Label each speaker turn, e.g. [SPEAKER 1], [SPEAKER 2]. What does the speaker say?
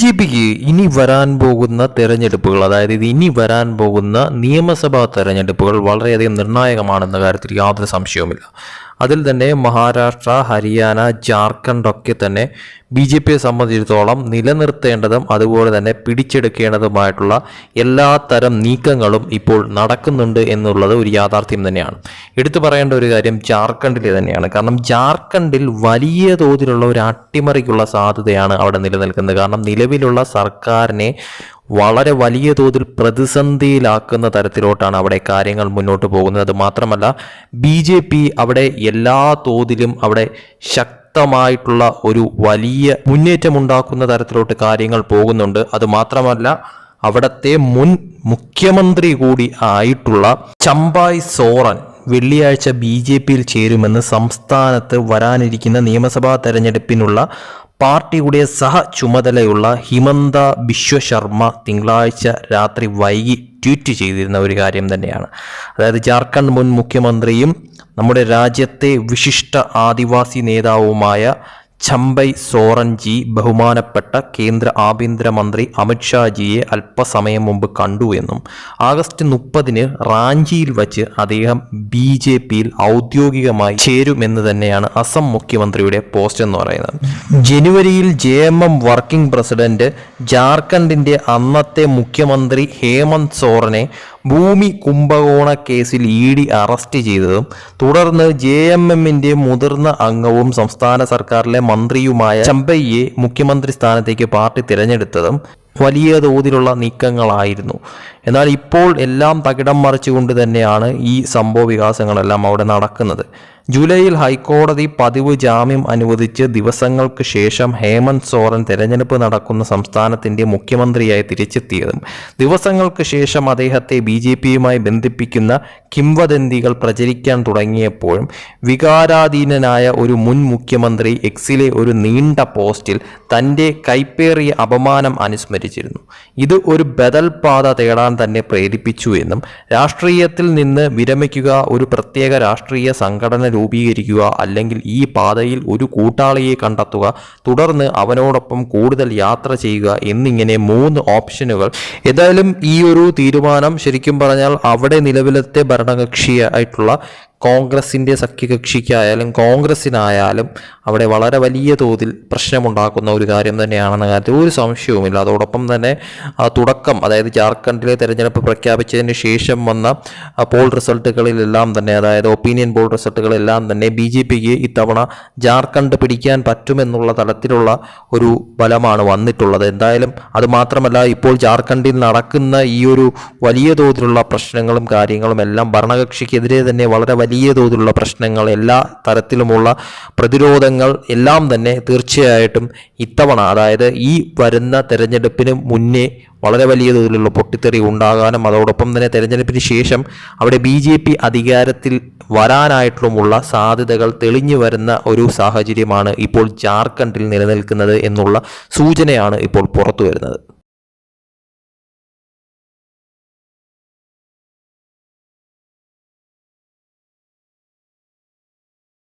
[SPEAKER 1] J പിക്ക് ഇനി വരാൻ പോകുന്ന തെരഞ്ഞെടുപ്പുകൾ അതായത് ഇനി വരാൻ പോകുന്ന നിയമസഭാ തെരഞ്ഞെടുപ്പുകൾ വളരെയധികം നിർണായകമാണെന്ന കാര്യത്തിൽ യാതൊരു സംശയവുമില്ല. അതിൽ തന്നെ മഹാരാഷ്ട്ര ഹരിയാന ജാർഖണ്ഡ് ഒക്കെ തന്നെ ബി ജെ പിയെ സംബന്ധിച്ചിടത്തോളം നിലനിർത്തേണ്ടതും അതുപോലെ തന്നെ പിടിച്ചെടുക്കേണ്ടതുമായിട്ടുള്ള എല്ലാ തരം നീക്കങ്ങളും ഇപ്പോൾ നടക്കുന്നുണ്ട് എന്നുള്ളത് ഒരു യാഥാർത്ഥ്യം തന്നെയാണ്. എടുത്തു പറയേണ്ട ഒരു കാര്യം ജാർഖണ്ഡിലെ തന്നെയാണ്. കാരണം ജാർഖണ്ഡിൽ വലിയ തോതിലുള്ള ഒരു അട്ടിമറിക്കുള്ള സാധ്യതയാണ് അവിടെ നിലനിൽക്കുന്നത്. കാരണം നിലവിലുള്ള സർക്കാരിനെ വളരെ വലിയ തോതിൽ പ്രതിസന്ധിയിലാക്കുന്ന തരത്തിലോട്ടാണ് അവിടെ കാര്യങ്ങൾ മുന്നോട്ട് പോകുന്നത്. അത് മാത്രമല്ല ബി ജെ പി അവിടെ എല്ലാ തോതിലും അവിടെ ശക്തമായിട്ടുള്ള ഒരു വലിയ മുന്നേറ്റമുണ്ടാക്കുന്ന തരത്തിലോട്ട് കാര്യങ്ങൾ പോകുന്നുണ്ട്. അത് മാത്രമല്ല അവിടത്തെ മുൻ മുഖ്യമന്ത്രി കൂടി ആയിട്ടുള്ള ചമ്പായ് സോറൻ വെള്ളിയാഴ്ച ബി ജെ പിയിൽ ചേരുമെന്ന് സംസ്ഥാനത്ത് വരാനിരിക്കുന്ന നിയമസഭാ തെരഞ്ഞെടുപ്പിനുള്ള പാർട്ടിയുടെ സഹ ചുമതലയുള്ള ഹിമന്ത ബിശ്വ ശർമ്മ തിങ്കളാഴ്ച രാത്രി വൈകി ട്വീറ്റ് ചെയ്തിരുന്ന ഒരു കാര്യം തന്നെയാണ്. അതായത് ജാർഖണ്ഡ് മുൻ മുഖ്യമന്ത്രിയും നമ്മുടെ രാജ്യത്തെ വിശിഷ്ട ആദിവാസി നേതാവുമായ ചമ്പൈ സോറൻജി ബഹുമാനപ്പെട്ട കേന്ദ്ര ആഭ്യന്തരമന്ത്രി അമിത്ഷാജിയെ അല്പസമയം മുമ്പ് കണ്ടു എന്നും ആഗസ്റ്റ് മുപ്പതിന് റാഞ്ചിയിൽ വച്ച് അദ്ദേഹം ബി ജെ പിയിൽ ഔദ്യോഗികമായി ചേരുമെന്ന് തന്നെയാണ് അസം മുഖ്യമന്ത്രിയുടെ പോസ്റ്റ് എന്ന് പറയുന്നത്. ജനുവരിയിൽ J M M working president ജാർഖണ്ഡിന്റെ അന്നത്തെ മുഖ്യമന്ത്രി ഹേമന്ത് സോറനെ ഭൂമി കുംഭകോണ കേസിൽ ഇ ഡി അറസ്റ്റ് ചെയ്തതും തുടർന്ന് ജെ എം എമ്മിന്റെ മുതിർന്ന അംഗവും സംസ്ഥാന സർക്കാരിലെ മന്ത്രിയുമായ ചമ്പയ്യെ മുഖ്യമന്ത്രി സ്ഥാനത്തേക്ക് പാർട്ടി തിരഞ്ഞെടുത്തതും വലിയ തോതിലുള്ള നീക്കങ്ങളായിരുന്നു. എന്നാൽ ഇപ്പോൾ എല്ലാം തകിടം മറിച്ചുകൊണ്ട് തന്നെയാണ് ഈ സംഭവ വികാസങ്ങളെല്ലാം അവിടെ നടക്കുന്നത്. ജൂലൈയിൽ ഹൈക്കോടതി പതിവ് ജാമ്യം അനുവദിച്ച് ദിവസങ്ങൾക്ക് ശേഷം ഹേമന്ത് സോറൻ തെരഞ്ഞെടുപ്പ് നടക്കുന്ന സംസ്ഥാനത്തിന്റെ മുഖ്യമന്ത്രിയായി തിരിച്ചെത്തിയതും ദിവസങ്ങൾക്ക് ശേഷം അദ്ദേഹത്തെ ബി ജെ പിയുമായി ബന്ധിപ്പിക്കുന്ന കിംവദന്തികൾ പ്രചരിക്കാൻ തുടങ്ങിയപ്പോഴും വികാരാധീനനായ ഒരു മുൻ മുഖ്യമന്ത്രി എക്സിലെ ഒരു നീണ്ട പോസ്റ്റിൽ തന്റെ കൈപ്പേറിയ അപമാനം അനുസ്മരിച്ചിരുന്നു. ഇത് ഒരു ബദൽ പാത തേടാൻ തന്നെ പ്രേരിപ്പിച്ചു എന്നും രാഷ്ട്രീയത്തിൽ നിന്ന് വിരമിക്കുക ഒരു പ്രത്യേക രാഷ്ട്രീയ സംഘടന രൂപീകരിക്കുക അല്ലെങ്കിൽ ഈ പാതയിൽ ഒരു കൂട്ടാളിയെ കണ്ടെത്തുക തുടർന്ന് അവനോടൊപ്പം കൂടുതൽ യാത്ര ചെയ്യുക എന്നിങ്ങനെ മൂന്ന് ഓപ്ഷനുകൾ. ഏതായാലും ഈ ഒരു തീരുമാനം ശരിക്കും പറഞ്ഞാൽ അവിടെ നിലവിലത്തെ ഭരണകക്ഷിയായിട്ടുള്ള കോൺഗ്രസിന്റെ സഖ്യകക്ഷിക്കായാലും കോൺഗ്രസിനായാലും അവിടെ വളരെ വലിയ തോതിൽ പ്രശ്നമുണ്ടാക്കുന്ന ഒരു കാര്യം തന്നെയാണെന്ന കാര്യത്തിൽ ഒരു സംശയവുമില്ല. അതോടൊപ്പം തന്നെ തുടക്കം അതായത് ജാർഖണ്ഡിലെ തെരഞ്ഞെടുപ്പ് പ്രഖ്യാപിച്ചതിന് ശേഷം വന്ന പോൾ റിസൾട്ടുകളിലെല്ലാം തന്നെ അതായത് ഒപ്പീനിയൻ പോൾ റിസൾട്ടുകളെല്ലാം തന്നെ ബി ജെ പിക്ക് ഇത്തവണ ജാർഖണ്ഡ് പിടിക്കാൻ പറ്റുമെന്നുള്ള തലത്തിലുള്ള ഒരു ബലമാണ് വന്നിട്ടുള്ളത്. എന്തായാലും അത് മാത്രമല്ല ഇപ്പോൾ ജാർഖണ്ഡിൽ നടക്കുന്ന ഈ ഒരു വലിയ തോതിലുള്ള പ്രശ്നങ്ങളും കാര്യങ്ങളും എല്ലാം ഭരണകക്ഷിക്കെതിരെ തന്നെ വളരെ വലിയ തോതിലുള്ള പ്രശ്നങ്ങൾ എല്ലാ തരത്തിലുമുള്ള പ്രതിരോധങ്ങൾ എല്ലാം തന്നെ തീർച്ചയായിട്ടും ഇത്തവണ അതായത് ഈ വരുന്ന തെരഞ്ഞെടുപ്പിന് മുന്നേ വളരെ വലിയ തോതിലുള്ള പൊട്ടിത്തെറി ഉണ്ടാകാനും അതോടൊപ്പം തന്നെ തെരഞ്ഞെടുപ്പിന് ശേഷം അവിടെ ബി ജെ പി അധികാരത്തിൽ വരാനായിട്ടുമുള്ള സാധ്യതകൾ തെളിഞ്ഞു വരുന്ന ഒരു സാഹചര്യമാണ് ഇപ്പോൾ ജാർഖണ്ഡിൽ നിലനിൽക്കുന്നത് എന്നുള്ള സൂചനയാണ് ഇപ്പോൾ പുറത്തു വരുന്നത്.